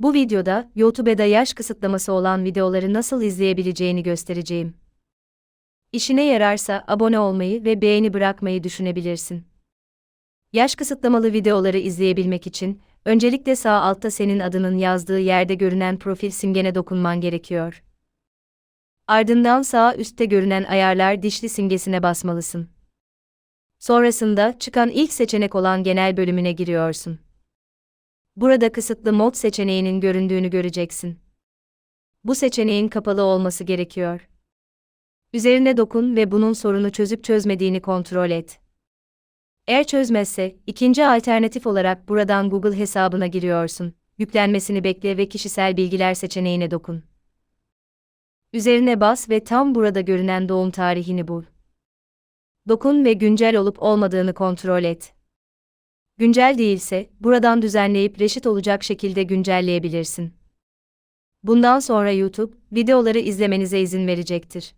Bu videoda YouTube'da yaş kısıtlaması olan videoları nasıl izleyebileceğini göstereceğim. İşine yararsa abone olmayı ve beğeni bırakmayı düşünebilirsin. Yaş kısıtlamalı videoları izleyebilmek için öncelikle sağ altta senin adının yazdığı yerde görünen profil simgene dokunman gerekiyor. Ardından sağ üstte görünen ayarlar dişli simgesine basmalısın. Sonrasında çıkan ilk seçenek olan genel bölümüne giriyorsun. Burada kısıtlı mod seçeneğinin göründüğünü göreceksin. Bu seçeneğin kapalı olması gerekiyor. Üzerine dokun ve bunun sorunu çözüp çözmediğini kontrol et. Eğer çözmezse, ikinci alternatif olarak buradan Google hesabına giriyorsun. Yüklenmesini bekle ve kişisel bilgiler seçeneğine dokun. Üzerine bas ve tam burada görünen doğum tarihini bul. Dokun ve güncel olup olmadığını kontrol et. Güncel değilse, buradan düzenleyip reşit olacak şekilde güncelleyebilirsin. Bundan sonra YouTube, videoları izlemenize izin verecektir.